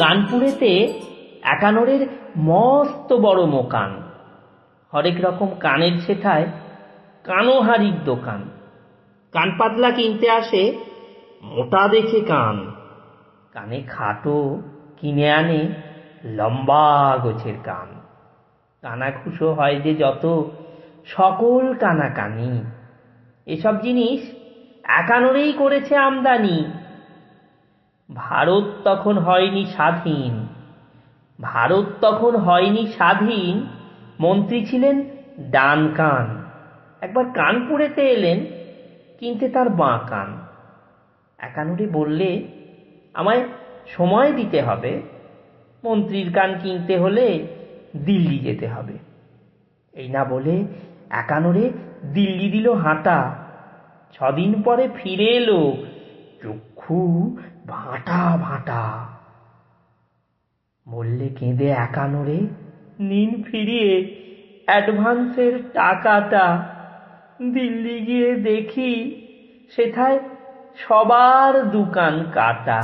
কানপুরেতে একানোরের মস্ত বড় মোকান। হরেক রকম কানের ছেঠায় কানোহারির দোকান। কান পাতলা কিনতে আসে মোটা দেখে কান। কানে খাটো কিনে আনে লম্বা গোছের কান। কানা খুশো হয় যে যত সকল কানা কানি এসব জিনিস একানোরেই করেছে আমদানি। ভারত তখন হয়নি স্বাধীন। ভারত তখন হয়নি স্বাধীন, মন্ত্রী ছিলেন ডান কান। একবার কানপুরেতে এলেন, কিনতে তার বাঁ কান। একানুরে বললে, আমায় সময় দিতে হবে। মন্ত্রীর কান কিনতে হলে দিল্লি যেতে হবে। এই না বলে একানোরে দিল্লি দিল হাঁটা। ছদিন পরে ফিরে এলো চক্ষু ভাঁটা ভাঁটা। বললে কেঁদে একানোরে নিন ফিরিয়ে অ্যাডভান্সের টাকাটা। দিল্লি গিয়ে দেখি, সেথায় সবার দোকান কাটা।